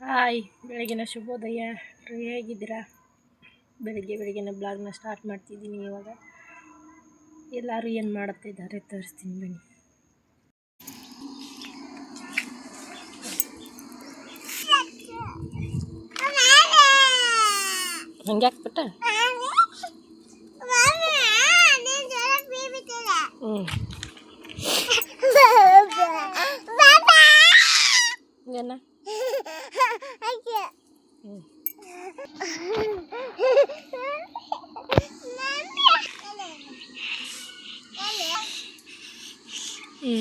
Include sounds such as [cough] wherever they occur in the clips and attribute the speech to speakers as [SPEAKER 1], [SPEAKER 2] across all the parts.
[SPEAKER 1] Hi ಬೆಳಗಿನ ಶುಭೋದಯ. ಹೇಗಿದ್ದೀರಾ ಬೆಳಗ್ಗೆ ಬೆಳಗ್ಗೆನ ಬ್ಲಾಗ್ನ ಸ್ಟಾರ್ಟ್ ಮಾಡ್ತಿದ್ದೀನಿ ಇವಾಗ. ಎಲ್ಲರೂ ಏನು ಮಾಡುತ್ತಿದ್ದಾರೆ ತೋರಿಸ್ತೀನಿ ಬನ್ನಿ. ಹಂಗೆ ಹಾಕ್ಬಿಟ್ಟ? ಹ್ಞೂ ಏನ ಹ್ಞೂ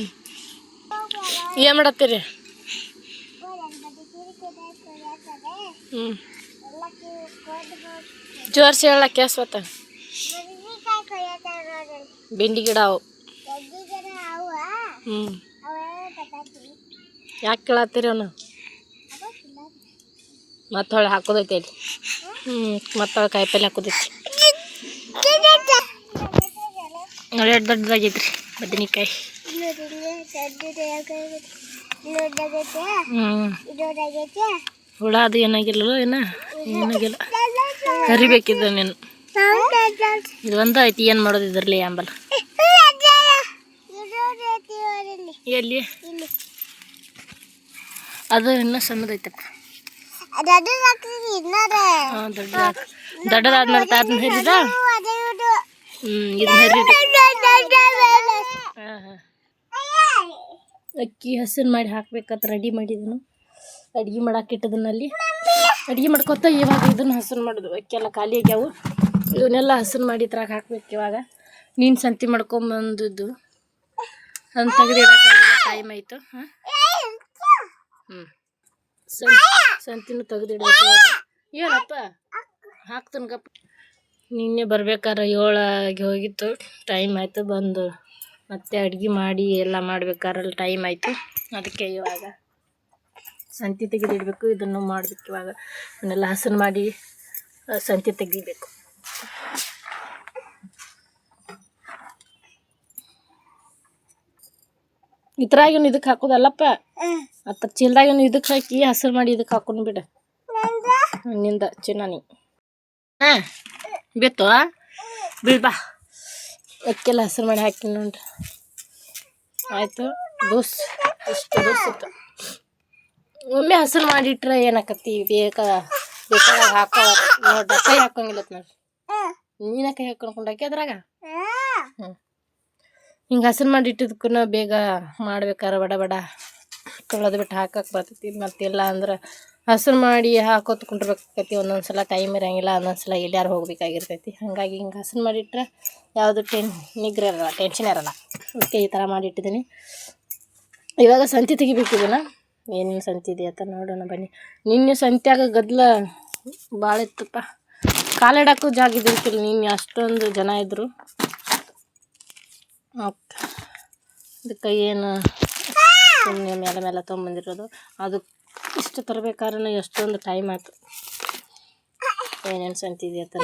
[SPEAKER 1] ಏನು ಮಾಡತ್ತೀರಿ? ಹ್ಞೂ ಜೋರ್ಸಿ ಹೇಳಕ್ಕೆ ಸ್ವತ. ಬೆಂಡಿ ಗಿಡ ಅವು. ಹ್ಞೂ ಯಾಕೆ ಕೇಳತ್ತೀರಿ ಅವನು? ಮತ್ತೆ ಹೊಳೆ ಹಾಕೋದೈತೆ ಅಲ್ಲಿ ಹ್ಞೂ ಮತ್ತೆ ಹೊಳೆ ಕಾಯಿಪಲ್ಲೆ ಹಾಕೋದೈತಿ. ಎರಡು ದೊಡ್ಡದಾಗೈತ್ರಿ ಬದನೆಕಾಯಿ. ಹ್ಞೂ ಹುಳ ಅದು ಏನಾಗಿಲ್ಲ ಏನ? ಏನಾಗಿಲ್ಲ. ಕರಿಬೇಕಿದ್ದ ನೀನು. ಇದು ಒಂದು ಐತಿ ಏನು ಮಾಡೋದು ಇದ್ರಲ್ಲಿ ಆಂಬಲ್ ಎಲ್ಲಿ? ಅದು ಇನ್ನೂ ಸಣ್ಣದೈತಪ್ಪ. ದೊಡ್ಡದಾದ್ಮೇಲೆ ಅದನ್ನ ಹರಿದ ಹ್ಞೂ ಇದನ್ನ ಹರಿದ ಹಾಂ ಹಾಂ. ಅಕ್ಕಿ ಹಸನ್ ಮಾಡಿ ಹಾಕ್ಬೇಕಂತ ರೆಡಿ ಮಾಡಿದನು. ಅಡ್ಗೆ ಮಾಡಕ್ಕೆ ಇಟ್ಟದನ್ನಲ್ಲಿ. ಅಡ್ಗೆ ಮಾಡ್ಕೊತ ಇವಾಗ ಇದನ್ನು ಹಸನ್ ಮಾಡೋದು. ಅಕ್ಕಿ ಎಲ್ಲ ಖಾಲಿ ಆಗ್ಯಾವು. ಇವನ್ನೆಲ್ಲ ಹಸನ್ ಮಾಡಿ ಇದ್ರಾಗ ಹಾಕ್ಬೇಕು ಇವಾಗ. ನೀನು ಸಂತಿ ಮಾಡ್ಕೊಂಬಂದಿದ್ದು. ಅಂತ ಟೈಮ್ ಆಯಿತು. ಹಾಂ? ಹ್ಞೂ ಸಂತಿನೂ ತೆಗೆದಿಡ್ಬೇಕು. ಏನಪ್ಪ? ಹಾಕ್ತನಕಪ್ಪ ನಿನ್ನೆ ಬರ್ಬೇಕಾದ್ರೆ ಏಳಾಗಿ ಹೋಗಿತ್ತು. ಟೈಮ್ ಆಯಿತು ಬಂದು. ಮತ್ತೆ ಅಡ್ಗೆ ಮಾಡಿ ಎಲ್ಲ ಮಾಡ್ಬೇಕಾದ್ರೆ ಟೈಮ್ ಆಯಿತು. ಅದಕ್ಕೆ ಇವಾಗ ಸಂತಿ ತೆಗೆದಿಡಬೇಕು. ಇದನ್ನು ಮಾಡಬೇಕು ಇವಾಗ. ಇವನ್ನೆಲ್ಲ ಹಸನು ಮಾಡಿ ಸಂತಿ ತೆಗಿಬೇಕು ಇದ್ರಾಗಿನ ಇದಕ್ಕೆ ಹಾಕೋದಲ್ಲಪ್ಪ? ಅತ್ತ ಚೀಲದಾಗಿನ ಇದಕ್ಕೆ ಹಾಕಿ ಹಸಿರು ಮಾಡಿ ಇದಕ್ಕೆ ಹಾಕೊಂಡು ಬಿಡ. ನಿಂದ? ಚಿನ್ನಾನಿ ಹಾಂ ಬಿತ್ತು ಬಿಡ್ಬಾ ಅಕ್ಕೆಲ್ಲ ಹಸಿರು ಮಾಡಿ ಹಾಕಿ ನೋಡ್ರಿ. ಆಯಿತು ದೋಸ್. ಇಷ್ಟು ದೋಸ್ ಇತ್ತು. ಒಮ್ಮೆ ಹಸಿರು ಮಾಡಿಟ್ರೆ ಏನಾಕತ್ತಿ? ಬೇಕ ಬೇಕಾದಾಗ ಹಾಕೋ. ನೋಡ್ರಿ ಕೈ ಹಾಕೋಂಗಿಲ್ಲ ನೋಡ್ರಿ. ನೀನ ಕೈ ಹಾಕೊಂಡ್ಕೊಂಡಾಕಿ ಅದ್ರಾಗ? ಹ್ಞೂ ಹಿಂಗೆ ಹಸಿರು ಮಾಡಿ ಇಟ್ಟಿದ್ಕೂ ಬೇಗ ಮಾಡ್ಬೇಕಾರೆ ಬಡ ಬಡ ತೊಳೆದು ಬಿಟ್ಟು ಹಾಕಕ್ಕೆ ಬರ್ತೈತಿ. ಮತ್ತೆಲ್ಲ ಅಂದ್ರೆ ಹಸಿರು ಮಾಡಿ ಹಾಕೋತ್ ಕುಂಡ್ರಬೇಕಾಕತಿ ಒಂದೊಂದು ಸಲ ಟೈಮ್ ಇರಂಗಿಲ್ಲ ಒಂದೊಂದು ಸಲ ಎಲ್ಲಾರು ಹೋಗ್ಬೇಕಾಗಿರ್ತೈತಿ. ಹಾಗಾಗಿ ಹಿಂಗೆ ಹಸಿರು ಮಾಡಿಟ್ರೆ ಯಾವುದು ಟೆನ್ ನಿಗ್ರ ಇರಲ್ಲ ಟೆನ್ಷನ್ ಇರಲ್ಲ. ಅದಕ್ಕೆ ಈ ಥರ ಮಾಡಿಟ್ಟಿದ್ದೀನಿ ಇವಾಗ ಸಂತಿ ತೆಗಿಬೇಕು ಇದನ್ನ. ಏನೇನು ಸಂತಿ ಅಂತ ನೋಡೋಣ ಬನ್ನಿ. ನಿನ್ನೆ ಸಂತ್ಯಾಗ ಗದ್ದಲ ಭಾಳ ಇತ್ತಪ್ಪ. ಕಾಲಿಡಕ್ಕೂ ಜಾಗ ಇದ್ದಿರ್ತಿಲ್ಲ ನಿನ್ನೆ. ಅಷ್ಟೊಂದು ಜನ ಇದ್ದರು ಓಕೆ. ಅದಕ್ಕೆ ಏನು ಸುಮ್ಮನೆ ಮೇಲೆ ಮೇಲೆ ತೊಗೊಂಬಂದಿರೋದು. ಅದು ಇಷ್ಟು ತರಬೇಕಾದ್ರೆ ಎಷ್ಟೊಂದು ಟೈಮ್ ಆಯ್ತು. ಏನೇನು ಸಂತಿದೆ ಅಂತ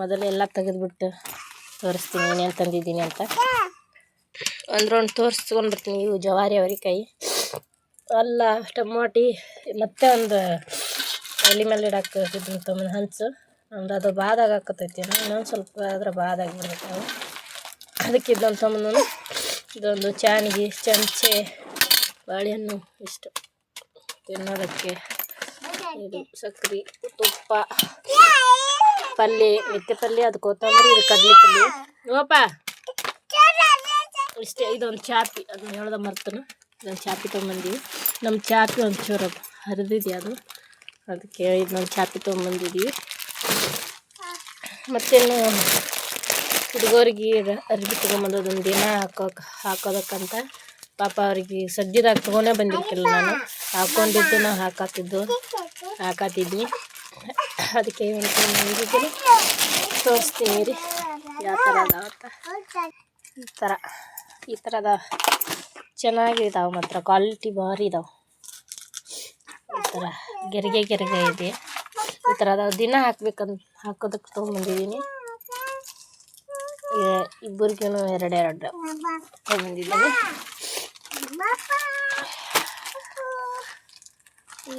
[SPEAKER 1] ಮೊದಲು ಎಲ್ಲ ತೆಗೆದುಬಿಟ್ಟು ತೋರಿಸ್ತೀನಿ, ಏನೇನು ತಂದಿದ್ದೀನಿ ಅಂತ. ಒಂದು ತೋರಿಸ್ಕೊಂಡು ಬರ್ತೀನಿ. ಇವು ಜವಾರಿ ಅವರಿಕಾಯಿ ಅಲ್ಲ, ಟಮಾಟಿ, ಮತ್ತೆ ಒಂದು ಎಲೆ ಮೇಲೆ ಇಡಕ್ಕೆ ತೊಗೊಂಡು ಹಂಚು. ಒಂದು ಅದು ಬಾದಾಗ ಹಾಕತೈತಿ. ಇನ್ನೊಂದು ಸ್ವಲ್ಪ ಆದ್ರೆ ಬಾದಾಗಿ ಬಿಡ್ಬೇಕು ಅದಕ್ಕೆ ಇದೊಂದು ತೊಗೊಂಡು ಇದೊಂದು ಚಾನಿಗೆ ಚಮಚೆ, ಬಾಳೆಹಣ್ಣು ಇಷ್ಟು. ತಿನ್ನೋದಕ್ಕೆ ಇದು ಸಕ್ರೆ, ತುಪ್ಪ ಪಲ್ಯ ಮೆತ್ತೆ ಪಲ್ಯ ಅದು ಕೊತ್ತಂಬರಿ, ಇದು ಕಡ್ಲಿ ಪಲ್ಯ ನೋಪ ಇಷ್ಟೇ, ಇದೊಂದು ಚಾಪಿ. ಅದನ್ನ ಹೇಳ್ದ ಮರ್ತನು. ಇದೊಂದು ಚಾಪಿ ತೊಗೊಂಬಂದಿವಿ. ನಮ್ಮ ಚಾಪಿ ಒಂಚೂರು ಹರಿದಿದೆ ಅದು. ಅದಕ್ಕೆ ಇದೊಂದು ಚಾಪಿ ತೊಗೊಂಬಂದಿದ್ದೀವಿ ಮತ್ತೇನು? ಹುಡುಗರಿಗೆ ಅರ್ಬಿ ಒಂದು ದಿನ ಹಾಕೋಕೆ, ಹಾಕೋದಕ್ಕಂತ ಪಾಪ ಅವ್ರಿಗೆ ಸದ್ಯದಾಗ ತೊಗೊಂಡೇ ಬಂದಿರ್ತಿಲ್ಲ ನಾನು. ಹಾಕೊಂಡಿದ್ದು ನಾವು ಹಾಕಾತಿದ್ದು, ಹಾಕಾತಿದ್ವಿ. ಅದಕ್ಕೆ ಒಂದು ತೋರಿಸ್ತೀನಿ ರೀ. ಯಾವ ಥರ ಅದಾವತ್ತ ಈ ಥರ, ಈ ಥರದ ಚೆನ್ನಾಗಿದ್ದಾವೆ ಮಾತ್ರ. ಕ್ವಾಲಿಟಿ ಭಾರಿ ಇದಾವೆ. ಈ ಥರ ಗೆರಿಗೆ ಗೆರಿಗೆ ಇದೆ. ಈ ಥರ ಅದಾವೆ. ದಿನ ಹಾಕ್ಬೇಕಂತ ಹಾಕೋದಕ್ಕೆ ತೊಗೊಂಬಂದಿದ್ದೀನಿ ಇಬ್ಬರಿಗೂ ಎರಡೆರಡು. ಬಂದಿದ್ದಾವೆ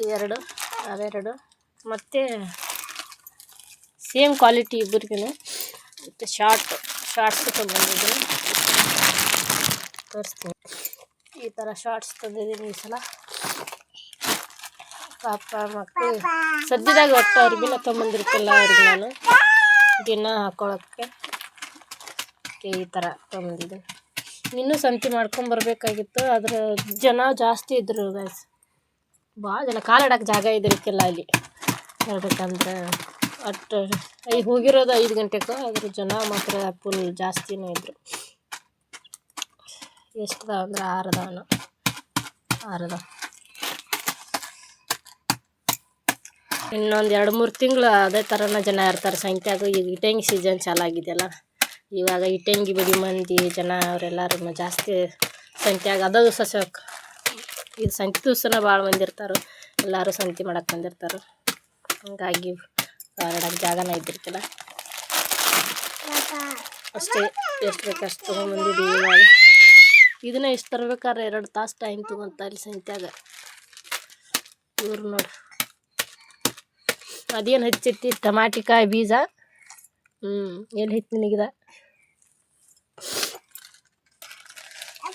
[SPEAKER 1] ಇವೆರಡು ಅವೆರಡು. ಮತ್ತು ಸೇಮ್ ಕ್ವಾಲಿಟಿ ಇಬ್ಬರಿಗೂ ಮತ್ತು ಶಾರ್ಟ್, ಶಾರ್ಟ್ಸ್ ತೊಗೊಂಡಿದ್ದೀನಿ ತೋರಿಸ್ತೀನಿ. ಈ ಥರ ಶಾರ್ಟ್ಸ್ ತಂದಿದ್ದೀನಿ ಈ ಸಲ. ಪಾಪ ಮಕ್ಕಳು. ಸದ್ಯದಾಗ ಒಟ್ಟು ಅವ್ರಿಗೆಲ್ಲ ತೊಗೊಂಬಂದಿರ್ತಿಲ್ಲ ಅವ್ರಿಗೆ ನಾನು. ದಿನ ಹಾಕೊಳ್ಳೋಕ್ಕೆ ಅದಕ್ಕೆ ಈ ಥರ ತೊಗೊಂಡಿದ್ದೆ. ಇನ್ನೂ ಸಂತಿ ಮಾಡ್ಕೊಂಬರ್ಬೇಕಾಗಿತ್ತು ಆದ್ರೆ ಜನ ಜಾಸ್ತಿ ಇದ್ದರು ಗೈಸ್ ಭಾಳ ಜನ ಕಾಲಿಡಕ್ಕೆ ಜಾಗ ಇದ್ದಿರಕ್ಕೆಲ್ಲ ಅಲ್ಲಿ ಹೇಳ್ಬೇಕಂದ್ರೆ ಅಟ್ ಐ ಹೋಗಿರೋದು ಐದು ಗಂಟೆಗೆ ಅದ್ರ ಜನ ಮಾತ್ರ ಫುಲ್ ಜಾಸ್ತಿನೇ ಇದ್ದರು ಎಷ್ಟು ಅದಾವ ಅಂದ್ರೆ ಆರು ಅದಾವನ ಆರು ಅದಾವ ಇನ್ನೊಂದು ಎರಡು ಮೂರು ತಿಂಗಳು ಅದೇ ಥರನ ಜನ ಇರ್ತಾರೆ. ಸಂತ್ಯಾಗ ಈಗ ಇಟಂಗಿ ಸೀಸನ್ ಚಾಲು ಆಗಿದೆಯಲ್ಲ ಇವಾಗ ಇಟ್ಟಂಗಿ ಬಡಿ ಮಂದಿ ಜನ ಅವರೆಲ್ಲರೂ ಜಾಸ್ತಿ ಸಂತ್ಯಾಗ ಅದ ಸಸ್ಯ ಇದು ಸಂತೆ ದಿವಸನ ಭಾಳ ಮಂದಿ ಇರ್ತಾರೆ. ಎಲ್ಲರೂ ಸಂತೆ ಮಾಡಕ್ಕೆ ಬಂದಿರ್ತಾರೆ. ಹಂಗಾಗಿ ಹೊರಡಕ್ಕೆ ಜಾಗನ ಇದ್ದಿರ್ತಿಲ್ಲ ಅಷ್ಟೇ, ಎಷ್ಟು ಬೇಕು ಅಷ್ಟು ತೊಗೊಂಡ್ಬಂದಿದ್ದೀವಿ ಇವಾಗ. ಇದನ್ನ ಎಷ್ಟು ತರ್ಬೇಕಾದ್ರೆ ಎರಡು ತಾಸು ಟೈಮ್ ತೊಗೊಂತ ಇಲ್ಲಿ ಸಂತ್ಯಾಗ. ಇವ್ರು ನೋಡಿ. ಅದೇನು ಹಚ್ಚಿರ್ತಿ ಟಮಾಟಿಕಾಯಿ ಬೀಜ? ಹ್ಞೂ ಎಲ್ಲಿ ಹೆಚ್ಚು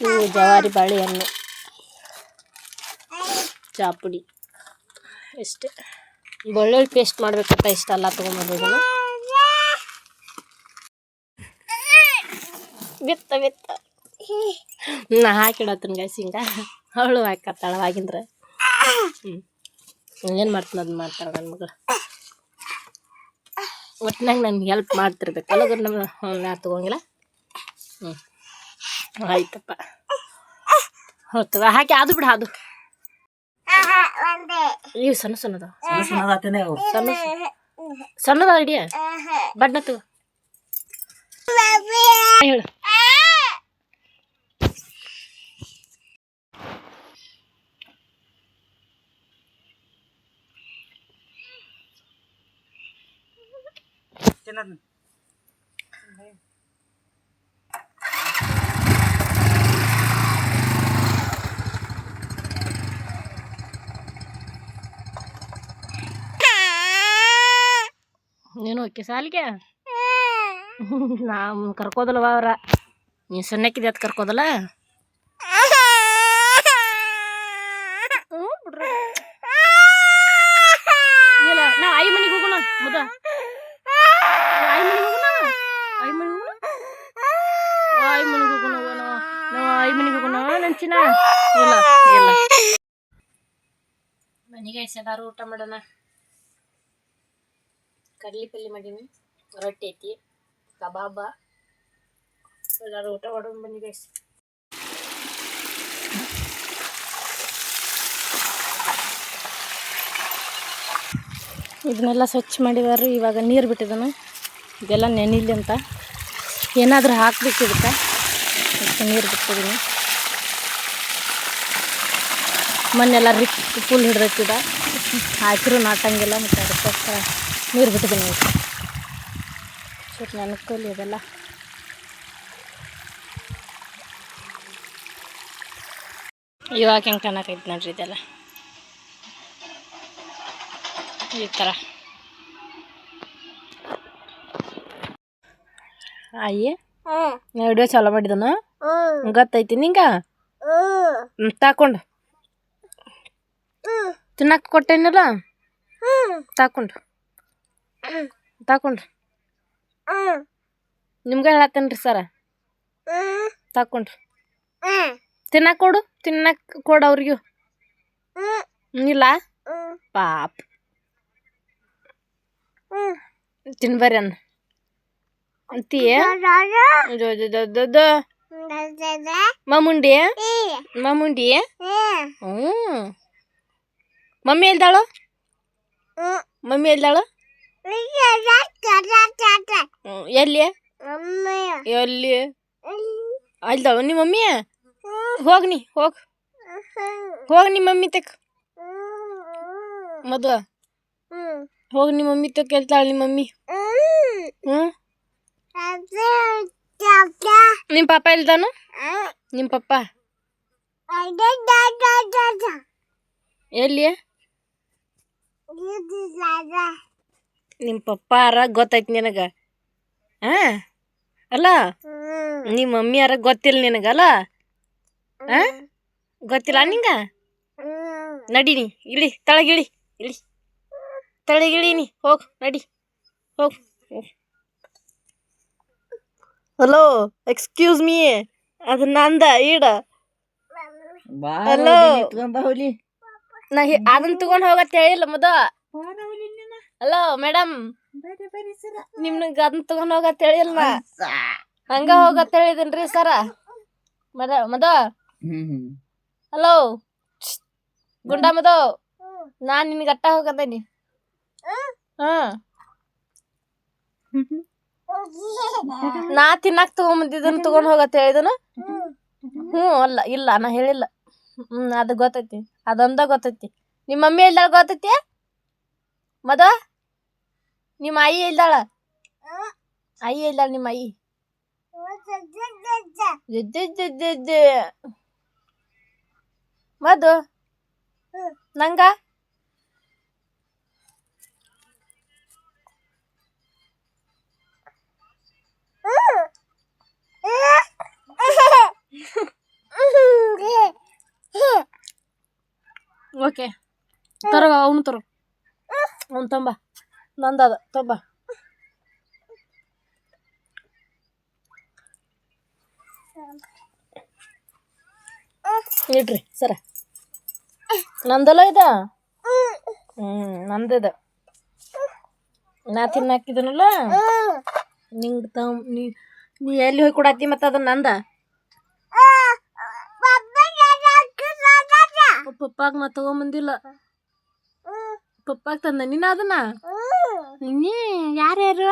[SPEAKER 1] ಇವು ಜವಾರಿ ಬಾಳೆಹಣ್ಣು. ಚಾಪುಡಿ. ಇಷ್ಟೇ ಬೆಳ್ಳುಳ್ಳಿ ಪೇಸ್ಟ್ ಮಾಡಬೇಕಂತ ಇಷ್ಟ ಅಲ್ಲ ತೊಗೊಂಬಂದಿದ್ದೀನಿ ಬಿತ್ತ ಬಿತ್ತ ನಾ ಹಾಕಿಡತ್ತೀನಿ ಗೈಸ್ ಹಿಂಗ. ಅವಳು ಹಾಕತ್ತಾಳ ಹಾಗಿಂದ್ರೆ. ಹ್ಞೂ ಏನು ಮಾಡ್ತೀನಿ ಅದನ್ನ ಮಾಡ್ತಾಳೆ ನನ್ನ ಮಗಳು. ಒಟ್ಟಿನಾಗ ನನ್ಗೆ ಹೆಲ್ಪ್ ಮಾಡ್ತಿರ್ಬೇಕು ಅಲ್ಲದ್ರ ನಮ್ಮ ನಾ ತೊಗೊಂಗಿಲ್ಲ. ಹ್ಞೂ ಆಯ್ತಪ್ಪ. ಹೋಗ್ತದ. ಹಾಕಿ ಅದು ಬಿಡ ಅದು. ಇವು ಸಣ್ಣ ಸಣ್ಣದ. ಸಣ್ಣ ಸಣ್ಣದ ಇಡಿಯ ಬಣ್ಣ ತಗೋ. ಹೇಳು. ನೀನು ಓಕೆ ಸಾಲಿಗೆ ನಾವು ಕರ್ಕೋದಲ್ವ ಅವ್ರ? ನೀ ಸಣ್ಣಕ್ಕಿದೆ ಅದು ಕರ್ಕೋದಲ್ಲ? ಇಲ್ಲ ನಾವು ಐ ಮನೆಗೆ ಹೋಗೋಣ ಮುದ. ಐ ಮನೆಗೆ ಹೋಗೋಣ? ಐ ಮನೆಗೆ ಹೋಗೋಣ? ಐ ಮನೆಗೆ ಹೋಗೋಣ ನಾವು ನಾವು ಐ ಮನೆಗೆ ಹೋಗೋಣ ನಂಚಿನ ಇಲ್ಲ ಇಲ್ಲ. ಮನೆಗೆ ಎಸೆದಾರು ಊಟ ಮಾಡೋಣ. ಕಡ್ಲಿ ಪಲ್ಯ ಮಾಡೀನಿ, ರೊಟ್ಟಿ ಐತಿ, ಕಬಾಬ. ಎಲ್ಲರೂ ಊಟ ಮಾಡೋಣ ಬನ್ನಿ ಗೈಸ್ ಇದನ್ನೆಲ್ಲ ಸ್ವಚ್ಛ ಮಾಡಿದಾರು ಇವಾಗ ನೀರು ಬಿಟ್ಟಿದ್ದಾನೆ ಇದೆಲ್ಲ ನೆನಿಲಿ ಅಂತ. ಏನಾದರೂ ಹಾಕ್ಬೇಕು ಇದಕ್ಕೆ. ನೀರು ಬಿಟ್ಟಿದ್ದೀನಿ ಮೊನ್ನೆಲ್ಲ ರಿಕ್ ಫುಲ್ ಹಿಡಿದಿದ್ದ ಹಾಕಿರೋ ನಾಟಂಗಿಲ್ಲ ಮತ್ತು ಅದಕ್ಕೋಸ್ಕರ ನೀರು ಬಿಟ್ಟಿದ್ದೀನಿ ಸ್ವಲ್ಪ ನೆನಕಲ್ಲಿ ಇದೆಲ್ಲ ಇವಾಗ ಹೆಂಗೆ ಕಾಣಕೈತೆ ನೋಡ್ರಿ ಇದೆಲ್ಲ. ಈ ಥರ ಆಯಿ ವಿಡಿಯೋ ಚಾಲೂ ಮಾಡಿದನು? ಗೊತ್ತೈತಿ ನಿಂಗ? ತಾಕೊಂಡು. ತಿನ್ನಕ್ಕೆ ಕೊಟ್ಟೇನಲ್ಲ? ತಾಕೊಂಡು. [coughs] ತಾಕೊಂಡ್ರಿ. ನಿಮ್ಗೆ ಹೇಳತ್ತೇನ್ರಿ ಸರ? ತಕೊಂಡ್ರಿ. ತಿನ್ನಕ್ಕೆ ಕೊಡು ತಿನ್ನಕ್ಕೆ ಕೊಡು ಅವ್ರಿಗೂ. ಇಲ್ಲ? ಪಾಪ. ತಿನ್ಬರಿ ಅನ್ನ. ಅಂತೀಯ ಮಮ್ಮುಂಡಿ ಜೋ ಜೋ ಜೋ ಜೋ. ಮಾಮುಂಡಿ ಮಾಮುಂಡಿ ಹ್ಞೂ ಮಮ್ಮಿ ಎಲ್ದಾಳು? ಮಮ್ಮಿ ಎಲ್ದಾಳು? ಎಲ್ಲಿ? ಎಲ್ಲಿ? ಅಲ್ದವ ನಿಮ್ಮ ಮಮ್ಮಿ ಹೋಗ್ ನೀ, ಹೋಗ್. ಹೋಗ್ ನಿಮ್ಮ ಮಮ್ಮಿ ತಕ್. ಮದುವ. ಹೋಗಿ ನಿಮ್ಮ ಮಮ್ಮಿ ತಕ್ ಹೇಳ್ತಾಳೆ ನಿಮ್ಮ ಮಮ್ಮಿ. ಹ್ಞೂ ನಿಮ್ಮ ಪಾಪ ಇಲ್ದಾನು ನಿಮ್ಮ ಪಪ್ಪ? ಎಲ್ಲಿ? ನಿಮ್ಮ ಪಪ್ಪಾರ ಗೊತ್ತೈತೆ ನಿನಗ? ಆ? ಅಲ್ಲ? ನಿಮ್ಮ ಮಮ್ಮಿಯಾರ ಗೊತ್ತಿಲ್ಲ ನಿನಗಲ್ಲ ಆ? ಗೊತ್ತಿಲ್ಲ ನಿಂಗ? ನಡೀನಿ ಇಳಿ ತಳಗಿಳಿ ಇಳಿ. ತಳಗಿಳಿ ಹೋಗು ಹೋಗ್ ನಡಿ ಹೋಗು. ಹಲೋ ಎಕ್ಸ್ಕ್ಯೂಸ್ ಮೀ ಅದು ನಂದ ಈಡ. ಹಲೋ
[SPEAKER 2] ಹುಲಿ
[SPEAKER 1] ನಾ ಹಿ- ಅದನ್ನ ತಗೊಂಡ್ ಹೋಗತ್ತೆ ಹೇಳಿಲ್ಲ ಮದ. ಹಲೋ ಮೇಡಮ್ ನಿಮ್ಗ ಅದನ್ನ ತಗೊಂಡ್ ಹೋಗತ್ ಹೇಳಿಲ್ಲ ಹಂಗ ಹೋಗತ್ ಹೇಳಿದನ್ರಿ ಸರ ಮದ ಮದ. ಹಲೋ ಗುಂಡ ಮದ ನಾ ನಿನ್ಗ ಅಟ್ಟ ಹೋಗದೇನಿ. ಹಾ ನಾ ತಿನ್ನಾಕ್ ತಗೊಂಬಂದಿದ್ದನ್ ತಗೊಂಡ್ ಹೋಗತ್ ಹೇಳಿದನು. ಹ್ಞೂ ಅಲ್ಲ ಇಲ್ಲ ನಾ ಹೇಳಿಲ್ಲ. ಹ್ಮ್ ಅದು ಗೊತ್ತೈತಿ. ಅದೊಂದ ಗೊತ್ತೈತಿ. ನಿಮ್ಮ ಮಮ್ಮಿ ಎಲ್ಲ ಗೊತ್ತೈತಿ? ಮದ? ನಿಮ್ಮ ಆಯಿ ಇಲ್ದಾಳ? ಆಯಿ ಇಲ್ದಾಳ ನಿಮ್ಮ ಆಯಿ. ಮದು? ನಂಗ? ಓಕೆ. ತರ ಅವನು ತರೋ. ಅವ್ನು ತಂಬ ನಂದದ ತಂಬ ಇಡ್ರಿ, ಸರ. ನಂದಲ್ಲ ಇದ? ಹ್ಮ್, ನಂದದ. ನಾ ತಿನ್ನಾಕಿದನಲ್ಲ? ನಿಂಗೆ ನೀ ನೀ ಎಲ್ಲಿ ಹೋಗಿ ಕೊಡತ್ತಿ ಮತ್ತೆ ಅದನ್ನ ನಂದ? ಪಪ್ಪಾಗ ನಾ ತಗೊಂಬಂದಿಲ್ಲ. ಪಪ್ಪಾಗ ತಂದ ನೀನು ಅದನ್ನ? ನೀ ಯಾರ್ಯಾರು?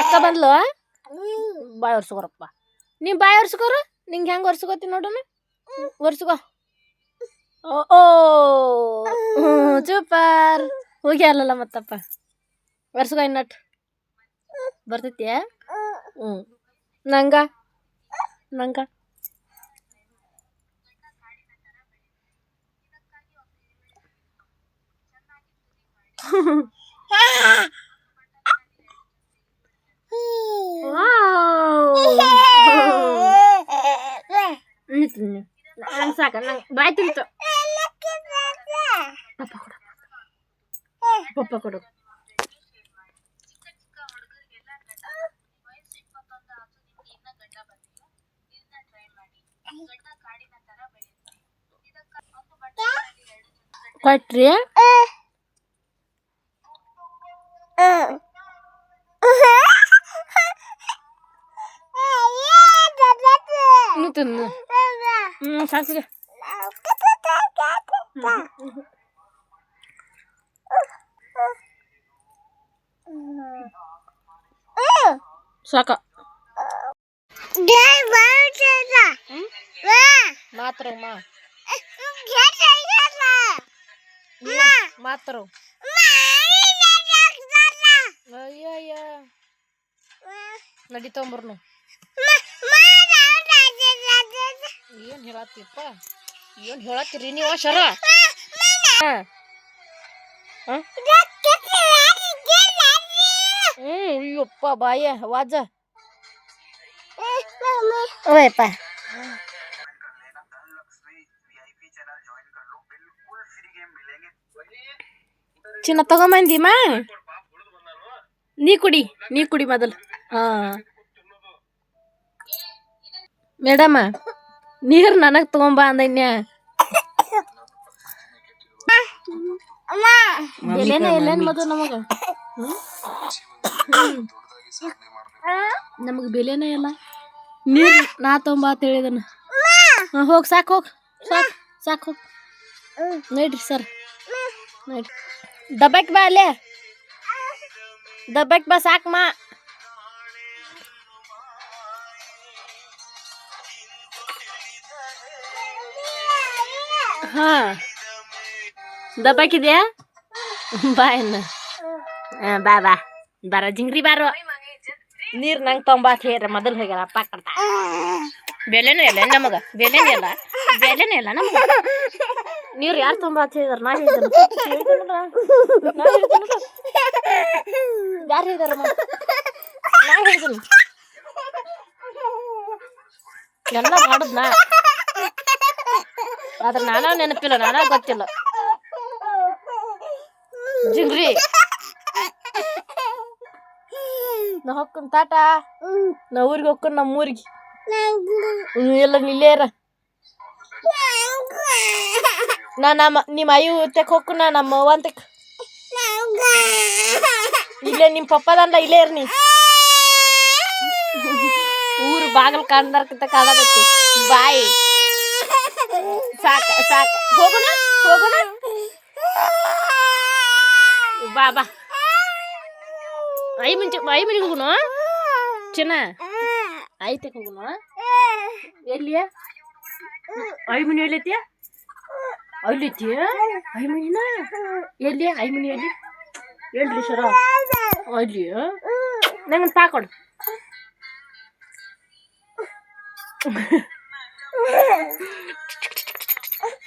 [SPEAKER 1] ಅಕ್ಕ ಬಂದ್ಲು ಬಾಯ್ ಒರ್ಸ್ಕೊರಪ್ಪ. ನೀ ಬಾಯ್ ಒರ್ಸ್ಕೊರು ನಿಂಗೆ ಹೆಂಗೆ ಒರ್ಸ್ಕೊತಿ ನೋಡೋಣ ಒರ್ಸ್ಕೋ. ಓ ಓ. ಸೂಪರ್. ಹೋಗಿ ಅಲ್ಲಲ್ಲ ಮತ್ತಪ್ಪ. ಒರ್ಸ್ಕೊ ಇನ್ನಟ್. ಬರ್ತೈತಿಯಾ? ಹ್ಞೂ ನಂಗ ನಂಗ ನಂಗೆ ಸಾಕ ನಂಗೆ ಬಾಯ್ ತಿಂತು ಪಪ್ಪ ಕೊಡು ಪಪ್ಪ ಕೊಡು ಕೊಟ್ರಿ ಇನ್ನು ತಿನ್ನು ಹ್ಞೂ ಸಾಕಿದೆ ಸಾಕ ಮಾತ್ರ ಮಾ ಮಾತ್ರ ಅಯ್ಯ ಅಯ್ಯ ನಡಿ ತೊಂಬರ್ನು ಏನ್ ಹೇಳತ್ತಿಪ್ಪ ಏನ್ ಹೇಳತ್ತೀರಿ ನೀವು ಶರ ಹಾ ಹ್ಮ್ ಅಯ್ಯಪ್ಪ ಬಾಯ ವಾಜ ಓಯಪ್ಪ ಚಿನ್ನ ತಗೊಂಬಂದಿಮ್ಮ ನೀ ಕುಡಿ ನೀ ಕುಡಿ ಮೊದಲು. ಹಾ. ಮೇಡಮ್ಮ ನೀರು ನನಗೆ ತಗೊಂಬ ಅಂದನ್ಯ ಎಲೆನ ಎಲೆನ್ ಮದು ನಮಗ? ನಮಗ ಬೆಲೆನೇ ಇಲ್ಲ. ನೀರು ನಾ ತೊಂಬ ಅಂತ ಹೇಳಿದನ. ಹೋಗಿ ಸಾಕು ಹೋಗಿ. ಸಾಕು ಸಾಕು ಹೋಗಿ. ನೋಡ್ರಿ ಸರ್. ನೋಡ್ರಿ. ದಬ್ಬಕ್ ಬಾ ಅಲ್ಲೇ. ದಬ್ಬಕ್ ಬಾ ಸಾಕು ಮಾ. ಹಾ. ದಬ್ಬಾಕಿದ್ಯಾ ಬಾ ಇನ್ನು. ಹಾ, ಬಾ ಬಾ. ಬಾರ ಜಿಂಗ್ರಿ ಬಾರೋ. ನೀರ್ ನಂಗೆ ತೊಂಬಾತ್ ಹೇಳ್ರಿ, ಮೊದಲು ಹೋಗ್ಯಾರ, ಅಪ್ಪ ಕಡ್ತ. ಬೆಲೆನೂ ಇಲ್ಲ ನಮಗೆ? ಬೆಲೆನೂ ಇಲ್ಲ. ಬೆಲೆನೂ ಇಲ್ಲ ನಮಗ. ನೀರು ಯಾರು ತೊಂಬಾತ್ ಹೇಳಿದಾರ? ನಾ ಹೇಳಿದ್ರು ನಾ ಹೇಳಿದ್ರು ಎಲ್ಲ ಮಾಡುದ್ ನಾ ಆದ್ರೆ ನಾನಾ ನೆನಪಿಲ್ಲ, ನಾನಾ ಗೊತ್ತಿಲ್ಲ. ಜಿಂಗ್ರಿ. ನಾ ಹೊಕ್ಕನ್ ತಾಟ. ನಾ ಊರಿಗೆ ಹೊಕ್ಕನ್ ನಮ್ಮ ಊರಿಗೆ. ಎಲ್ಲ ನಿಲ್ಲೇರ ನಾ ನಮ್ಮ ನಿಮ್ಮ ಅಯ್ಯು ತೆಕ್ ಹೊಕ್ಕ ನಾ ನಮ್ಮ ಅವ್ವ ತೆಕ್ ಇಲ್ಲೇ ನಿಮ್ಮ ಪಪ್ಪದಲ್ಲ ಇಲ್ಲೇ ಇರ್ನಿ ಊರು ಬಾಗಲ್ ಕಾಣ್ದಾರ್ಕಿಂತ ಕಾಣಬೇಕು ಬಾಯ್ ಸಾಕ ಸಾಕ ಹೋಗೋಣ ಹೋಗೋಣ ಬಾ ಬಾ ಐ ಮುಂಚೆ ಐ ಮನೆಗೆ ಹೋಗೋಣ ಚೆನ್ನ ಐತೆ ಹೋಗೋಣ ಎಲ್ಲಿಯ ಐ ಮನೆ ಎಲ್ಲೈತಿಯ ಅಲ್ಲೈತಿಯ ಐ ಮನಿನ ಎಲ್ಲಿ ಐ ಮನಿ ಎಲ್ಲಿ ಹೇಳ್ರಿ ಸರ ಅಲ್ಲಿ ನಂಗೆ ತಾಕೊಡು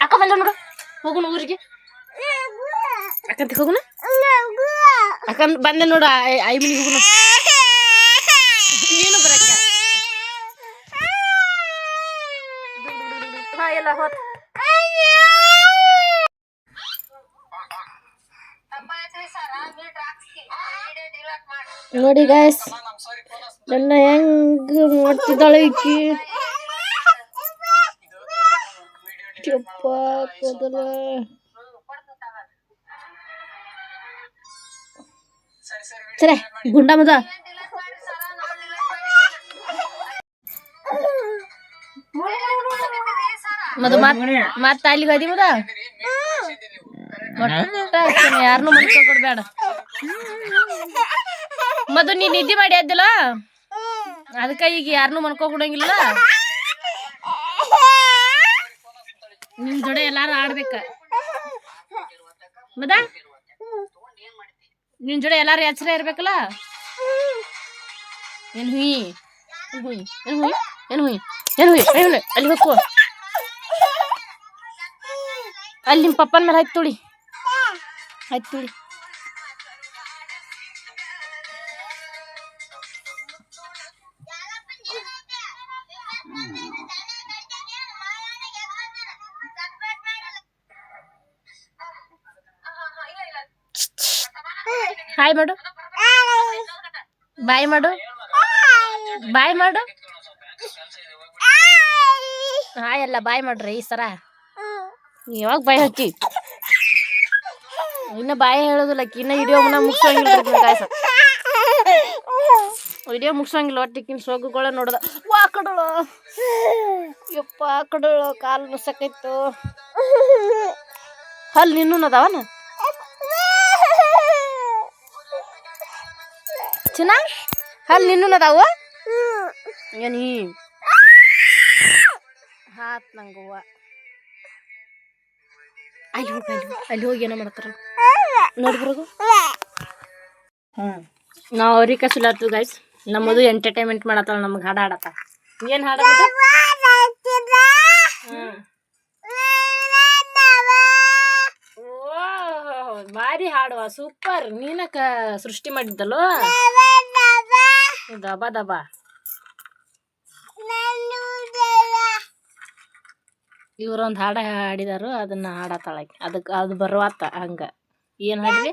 [SPEAKER 1] ಅಕ್ಕ ಬಂದ ನೋಡು ಹೋಗೋಣ ಊರಿಗೆ? ಅಕ್ಕಂತ ಹೋಗೋಣ ಅಕ್ಕ ಬಂದೆ ನೋಡು, ಐ- ಐ ಮನಿಗೆ ಹೋಗೋಣ ನೀನು ಬರಕ್ಕ ಹಾ ಎಲ್ಲ ಹೋತ ನೋಡಿ ಗಾಯ್ಸ್ ನನ್ನ ಹೆಂಗ್ ಮಾಡ್ತಿದ್ದಾಳೆ ಈಕಿ? ಚಪ್ಪ ಕೂದಲ ಸರಿ ಗುಂಡ ಮದ. ಮದು ಮತ್ ಮತ್ತ ಅಲ್ಲಿಗೆ ಹೋದಿ ಮದ? ಯಾರನ್ನು ಮನ್ಕೊ ಕೊಡ್ಬೇಡ. ಮದು ನೀ ನಿದ್ದೆ ಮಾಡಿ ಅದಲ್ಲ ಅದಕ್ಕೆ ಈಗ ಯಾರನ್ನೂ ಮನ್ಕೊ ಕೊಡಂಗಿಲ್ಲ. ನಿಮ್ ಜೋಡಿ ಎಲ್ಲಾರು ಆಡ್ಬೇಕ. ಮದ, ನಿನ್ ಜೋಡಿ ಎಲ್ಲಾರು ಎಚ್ಚರ ಇರ್ಬೇಕಲ್ಲ? ಏನ್ ಹುಯಿ? ಏನ್ ಹುಯಿ? ಏನ್ ಹುಯಿ? ಏನ್ ಹುಯಿ? ಏನ್ ಹುಯಿ? ಏನ್ ಅಲ್ಲಿ ಹೋಗ್ಕೋ. ಅಲ್ಲಿ ನಿಮ್ಮ ಪಪ್ಪನ ಮೇಲೆ ಆಯ್ತು ತುಳಿ. ಆಯ್ತು ತುಳಿ. ಹಾಯ್ ಮಾಡು. ಬಾಯ್ ಮಾಡು. ಬಾಯ್ ಮಾಡು. ಹಾಯ್ ಅಲ್ಲ ಬಾಯ್ ಮಾಡ್ರಿ ಈ ಸರ. ಯಾವಾಗ ಬಾಯ್ ಹಚ್ಚಿ ಇನ್ನ ಬಾಯ್ ಹೇಳೋದಿಲ್ಲ ಇನ್ನ ವಿಡಿಯೋ ಮುಗಿಸೋಂಗಿಲ್ಲ ಕಾಯ್ಸ. ವಿಡಿಯೋ ಮುಗಿಸೋಂಗಿಲ್ಲ ಒಟ್ಟಿಕ್ಕಿನ ಸೋಗುಗಳ ನೋಡ್ದ. ವಾ ಕಡಳು ಯಪ್ಪ ಕಡಳು ಕಾಲು ನುಸಕೈತು ಹಲ್ ನಿನ್ನೂ ಅದಾವನ ಚಿನ್ನ ಹಲ್ ನಿನ್ನೂ ಅದಾವ ಏನಿ? ಹಾತ್ ನಂಗವ್ವ ಅಲ್ಲಿ ಹೋಗಿ, ಅಲ್ಲಿ ಅಲ್ಲಿ ಹೋಗಿ ಏನೋ ಮಾಡ್ತಾರ ನೋಡ್ಬರ್ಗು ನಾವು ಅವ್ರಿಗೆ ಕಸುಲಾತು ಗೈಸ್ ನಮ್ಮದು ಎಂಟರ್ಟೈನ್ಮೆಂಟ್ ಮಾಡತ್ತಾಳ, ನಮ್ಗೆ ಹಾಡ ಹಾಡತ್ತ ಏನು ಹಾಡ ಭಾರಿ ಹಾಡುವ ಸೂಪರ್ ನೀನ ಕ ಸೃಷ್ಟಿ ಮಾಡಿದ್ದಲ್ಲೋ? ದಬ ದಬ. ಇವ್ರೊಂದು ಹಾಡ ಹಾಡಿದಾರು ಅದನ್ನ ಹಾಡತ್ತಾಳ ಆಕಿ. ಅದಕ್ಕೆ ಅದು ಬರುವಾತ ಹಂಗ. ಏನು ಹಾಡ್ರಿ?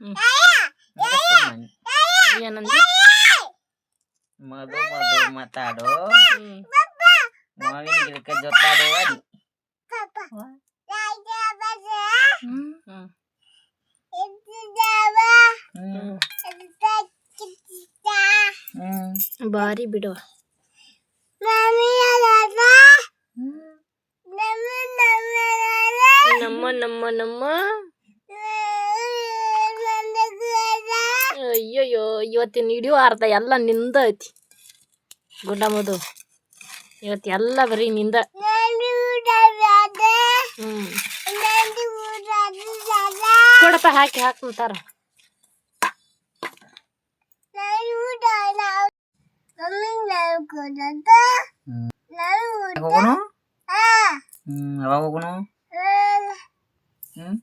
[SPEAKER 1] ಹ್ಮ್. ಏನಂದ್ರಿ
[SPEAKER 2] ಮಧು ಮಧು ಮಾತಾಡೋ.
[SPEAKER 1] ಹ್ಮ್.
[SPEAKER 2] ಮಾವಿನ ಗಿಡಕ್ಕೆ ಜೊತಾಡುವ
[SPEAKER 1] ಹ್ಮ್ ಹ್ಮ್
[SPEAKER 2] ಹ್ಮ್
[SPEAKER 1] ಭಾರಿ ಬಿಡುವ ನಮ್ಮ ನಮ್ಮ ನಮ್ಮ. ಅಯ್ಯಯ್ಯೋ ಇವತ್ತಿನ ವಿಡಿಯೋ ಅರ್ಧ ಎಲ್ಲ ನಿಂದ ಐತಿ. ಗುಡ್ಡ ಮದು ಇವತ್ತು ಎಲ್ಲ ಬರೀ ನಿಂದ. ಹ್ಮ್. ನೋಡಪ್ಪ ಹಾಕಿ ಹಾಕ್ತಾರ
[SPEAKER 2] ಹೋಗೋಣ ಹ್ಮ್. ಯಾವಾಗ ಹೋಗೋಣ ಹ್ಮ್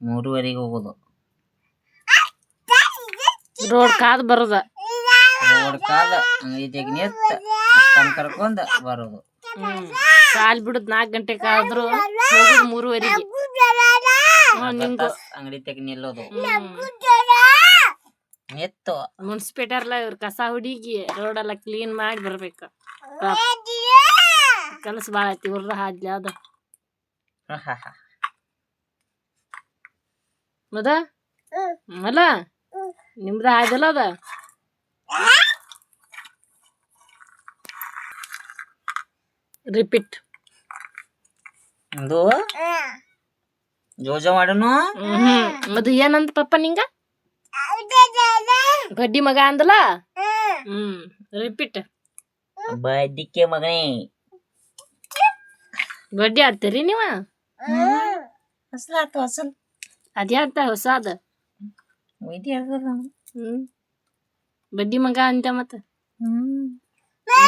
[SPEAKER 2] ಮೂರುವರೆಗೆ ಹೋಗೋದು.
[SPEAKER 1] ರೋಡ್ ಕಾದ್ ಬರೋದ.
[SPEAKER 2] ರೋಡ್ ಕಾದ ಅಂಗಡಿಯಾಗ ನಿಂತ ಅಕ್ಕನ ಕರ್ಕೊಂಡ ಬರೋದು.
[SPEAKER 1] ಕಾಲ್ ಬಿಡುದ್ ನಾಲ್ಕು ಗಂಟೆ ಕಾದ್ರು ಹೋಗುದು ಮೂರುವರೆಗೆ.
[SPEAKER 2] ಅಂಗಡಿ ತೆಗಿ ನಿಲ್ಲೋದು.
[SPEAKER 1] ಎತ್ತು.
[SPEAKER 2] ಮುನ್ಸಿಪೇಟರ್
[SPEAKER 1] ಮುನ್ಸಿಪೇಟರ್ಲ ಇವ್ರ ಕಸ ಹುಡುಗಿ ರೋಡ್ ಎಲ್ಲ ಕ್ಲೀನ್ ಮಾಡಿ ಬರ್ಬೇಕು. ಕೆಲಸ ಭಾಳ ಐತಿ ಇವ್ರ ಹಾದ್ಲಿ ಯಾವ್ದು? ಮದ? ಅಲ್ಲ ನಿಮ್ದ ಹಾದಲ್ಲ ಅದ? ರಿಪೀಟ್.
[SPEAKER 2] ಇದು ಜೋಜ ಮಾಡೋನು?
[SPEAKER 1] ಹ್ಮ್. ಮದು ಏನಂತ ಪಪ್ಪ ನಿಂಗ? ಗಡ್ಡಿ ಮಗ ಅಂದಲ್ಲ? ಹ್ಮ್. ರಿಪೀಟ್
[SPEAKER 2] ಬಡ್ಡಿಕೆ ಮಗನೇ?
[SPEAKER 1] ಬಡ್ಡಿ ಆಡ್ತೀರಿ ನೀವ?
[SPEAKER 2] ಅಸಲಾತು ಅಸಲ್
[SPEAKER 1] ಅದ್ಯಾಡ್ತ ಹೊಸಾದ?
[SPEAKER 2] ಒಯ್ದಿ
[SPEAKER 1] ಹ್ಮ್. ಬಡ್ಡಿ ಮಗ ಅಂತ ಮತ್ತ?
[SPEAKER 2] ಹ್ಮ್.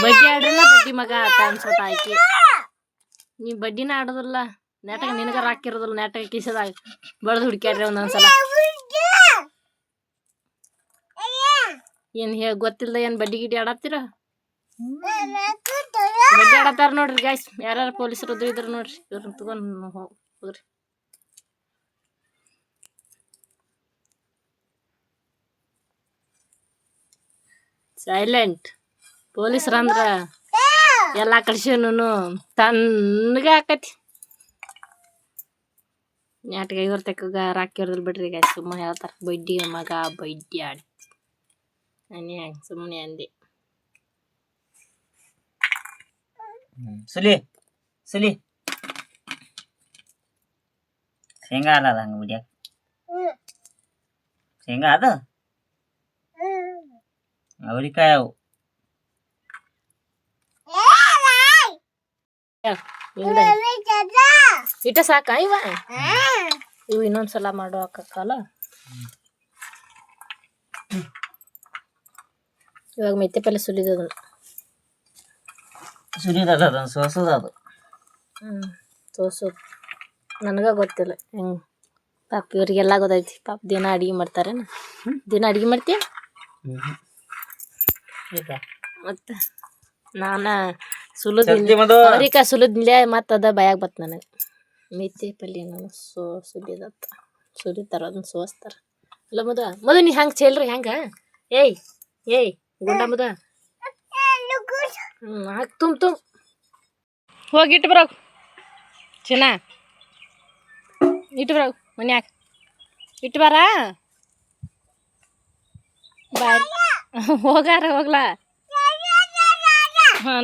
[SPEAKER 1] ಬಡ್ಡಿ ಆಡ್ರನ ಬಡ್ಡಿ ಮಗ ಆತ ಅನ್ಸತ್ತ ಆಕಿ ನೀ ಬಡ್ಡಿನ ಆಡೋದಿಲ್ಲ? ನೆಟಗ ನಿನಗ ರಾಕಿರೋದಿಲ್ಲ ನೆಟಗ ಕಿಸದಾಗ ಬಡದು ಹುಡ್ಕ್ಯಾಡ್ರಿ ಒಂದೊಂದ್ಸಲ. ಏನ್ ಹೇ ಗೊತ್ತಿಲ್ಲ ಏನ್ ಬಡ್ಡಿ ಗಿಡ್ಡಿ ಆಡತ್ತೀರ? ಬಡ್ಡಿ ಆಡತ್ತಾರ ನೋಡ್ರಿ ಗಾಯ್ಸ್ ಯಾರ್ಯಾರು ಪೊಲೀಸರು ಇದ್ರು ಇದ್ರ ನೋಡ್ರಿ ಇವ್ರನ್ನ ತಗೊಂಡು ಹೋಗ್- ಹೋಗ್ರಿ. ಸೈಲೆಂಟ್ ಪೊಲೀಸ್ರಂದ್ರ ಎಲ್ಲಾ ಕಡ್ಸಿನು ತನ್ನಗ ಆಕತಿ. ನಾಟಕ ಇವ್ರ ತೆಕ್ಕಗ ರಾಕಿರೋದಿಲ್ಲ ಬಿಡ್ರಿ ಗಾಯ್ ಸುಮ್ಮ ಹೇಳ್ತಾರ ಬಡ್ಡಿ ಮಗ ಬಡ್ಡಿ ಆಡ್ ನಾನೇ ಹಂಗ ಸುಮ್ಮನೆ ಅಂದೆ
[SPEAKER 2] ಸುಲಿ ಸುಲಿ ಶೇಂಗಾ ಅಲ್ಲ ಹಂಗ ಬಿಡ್ಯಾಕ ಶೇಂಗಾ ಅದ ಅವರಿಕಾಯಿ ಅವು
[SPEAKER 1] ಹಿಂಗ ಇಟ ಸಾಕ ಇವ? ಇವು ಇನ್ನೊಂದ್ಸಲ ಮಾಡೋ ಹಾಕಕ್ಕಲ್ಲ? ಇವಾಗ ಮೆತ್ತೆ ಪಲ್ಲೆ
[SPEAKER 2] ಸುಲಿದದ ಅದನ್ನ ಸೋಸದ ಅದು.
[SPEAKER 1] ತೋರ್ಸೋದು ನನಗ ಗೊತ್ತಿಲ್ಲ ಹೆಂಗ್? ಪಾಪ ಇವ್ರಿಗೆಲ್ಲ ಗೊತ್ತೈತಿ ಪಾಪ ದಿನ ಅಡಿಗೆ ಮಾಡ್ತಾರೇನು? ದಿನ ಅಡಿಗೆ ಮಾಡ್ತೀಯ? ಮತ್ತೆ ನಾನ ಸುಲಿದ
[SPEAKER 2] ಮದು
[SPEAKER 1] ಅವ್ರಿಕ ಸುಲಿದ್ಲೆ ಮತ್ತೆ ಅದ ಭಯಾಗ ಬತ್ ನನಗೆ. ಮೆತ್ತೆ ಪಲ್ಯ ನಾನು ಸೋ ಸುಲಿದತ್ತ. ಸುಲಿತಾರ ಅದನ್ನ ಸೋಸ್ತಾರ. ಅಲ್ಲ ಮದ ಮದ ನೀ ಹಂಗೆ ಚೆಲ್ರಿ ಹೆಂಗ? ಏಯ್ ಏಯ್ ಗುಂಡ ಮದ ಹ್ಞೂ ಹಾಕ್ ತುಂಬ ತುಂಬ ಹೋಗಿ ಇಟ್ಟು ಬರೋ ಚಿನ್ನ. ಇಟ್ಟು ಬರೋ ಮನ್ಯಾಗ. ಇಟ್ಟು ಬಾರ? ಬಾಯ್. ಹೋಗಾರ ಹೋಗ್ಲಾ ಹಾಂ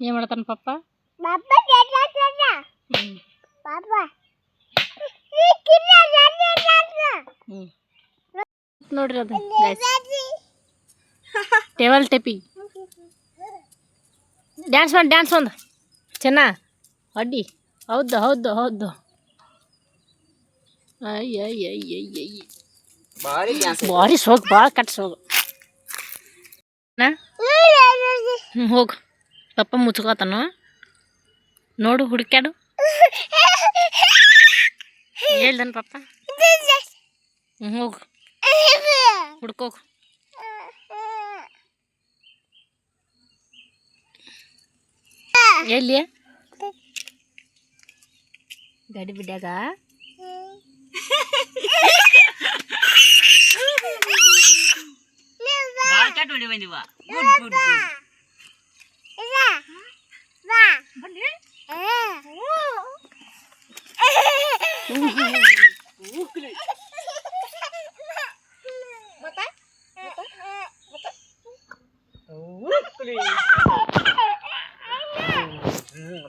[SPEAKER 1] ಏನ್ ಮಾಡತಾನ ಪಪ್ಪ. ನೋಡ್ರಿ ಅದು ಟೇಬಲ್ ಟೆಪಿ. ಡ್ಯಾನ್ಸ್ ಮಾಡಿ ಡ್ಯಾನ್ಸ್ ಒಂದು. ಚೆನ್ನ? ಅಡ್ಡಿ. ಹೌದು ಹೌದು ಹೌದು. ಅಯ್ಯ ಬಾರಿ ಸೋಗು ಭಾಳ ಕಟ್ ಸೋಗು ಹೋಗು ಪಪ್ಪ ಮುಚ್ಕೋತಾನ? ನೋಡು ಹುಡುಕ್ಯಾಡು. ಹೇಳ್ದನ್ ಪಪ್ಪ ಹೋಗು. ಹುಡ್ಕೋಗು. ಎಲ್ಲಿ? ಗಾಡಿ ಬಿಡ್ಯಾಗ?
[SPEAKER 2] ಹೊಡಿ ಬಂದಿವ. Good good good.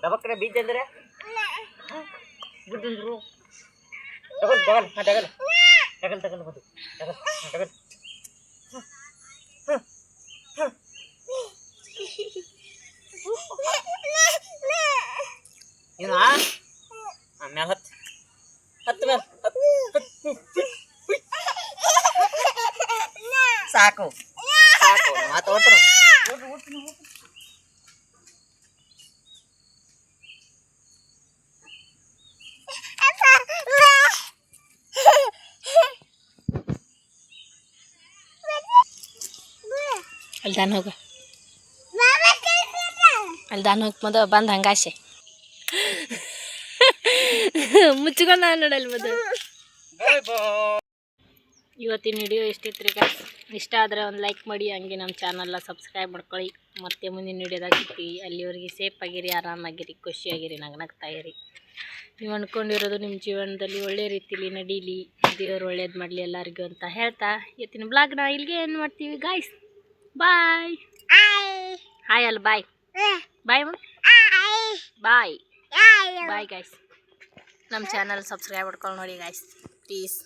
[SPEAKER 2] ದಬಕ್ಕರೆ ಬೀಜ ಅಂದ್ರೆ ಗುಡ್ಡಂದ್ರು ತಗೊಳ್ ತಗೊಳ್ ಹಾ ತಗೊಳ್ ತಗೊಳ್ ತಗೊಳ್ ಮದು ತಗೊಳ್ ಹಾ, ತಗೊಳ್ ಏನು ಮ್ಯಾಲ ಹತ್ತು ಹತ್ತು ಮ್ಯಾಲ ಹತ್ತು ಸಾಕು ಸಾಕು ಮಾತು ಒಟ್ಟು
[SPEAKER 1] ಅಲ್ಲಿ ದಾನ ಹೋಗ ಅಲ್ಲಿ ದಾನ ಹೋಗಿ ಮದ ಬಂದು ಹಂಗಾಸೆ ಮುಚ್ಕೊಂಡ ನೋಡಲ್ಲಿ ಮದ. ಇವತ್ತಿನ ವಿಡಿಯೋ ಎಷ್ಟಿತ್ತು ರೀ ಇಷ್ಟ ಆದರೆ ಒಂದು ಲೈಕ್ ಮಾಡಿ ಹಂಗೆ ನಮ್ಮ ಚಾನಲ್ನ ಸಬ್ಸ್ಕ್ರೈಬ್ ಮಾಡ್ಕೊಳ್ಳಿ. ಮತ್ತೆ ಮುಂದಿನ ವಿಡಿಯೋದಾಗ ಸಿಗ್ತೀವಿ. ಅಲ್ಲಿವರೆಗೆ ಸೇಫ್ ಆಗಿರಿ ಆರಾಮಾಗಿರಿ ಖುಷಿಯಾಗಿರಿ ನಗ್ನಗ್ತಾ ಇರಿ. ನೀವು ಅಂದ್ಕೊಂಡಿರೋದು ನಿಮ್ಮ ಜೀವನದಲ್ಲಿ ಒಳ್ಳೆ ರೀತಿಲಿ ನಡೀಲಿ ದೇವ್ರು ಒಳ್ಳೇದು ಮಾಡಲಿ ಎಲ್ಲರಿಗೂ ಅಂತ ಹೇಳ್ತಾ ಇವತ್ತಿನ ಬ್ಲಾಗ್ನ ಇಲ್ಲಿಗೆ ಏನು ಮಾಡ್ತೀವಿ ಗಾಯ್ಸ್ ಬಾಯ್ ಹಾಯ್ ಅಲ್ಲ bye bye bye bye guys ನಮ್ಮ ಚಾನಲ್ ಸಬ್ಸ್ಕ್ರೈಬ್ ಮಾಡ್ಕೊಂಡು ನೋಡಿ ಗಾಯ್ಸ್ ಪ್ಲೀಸ್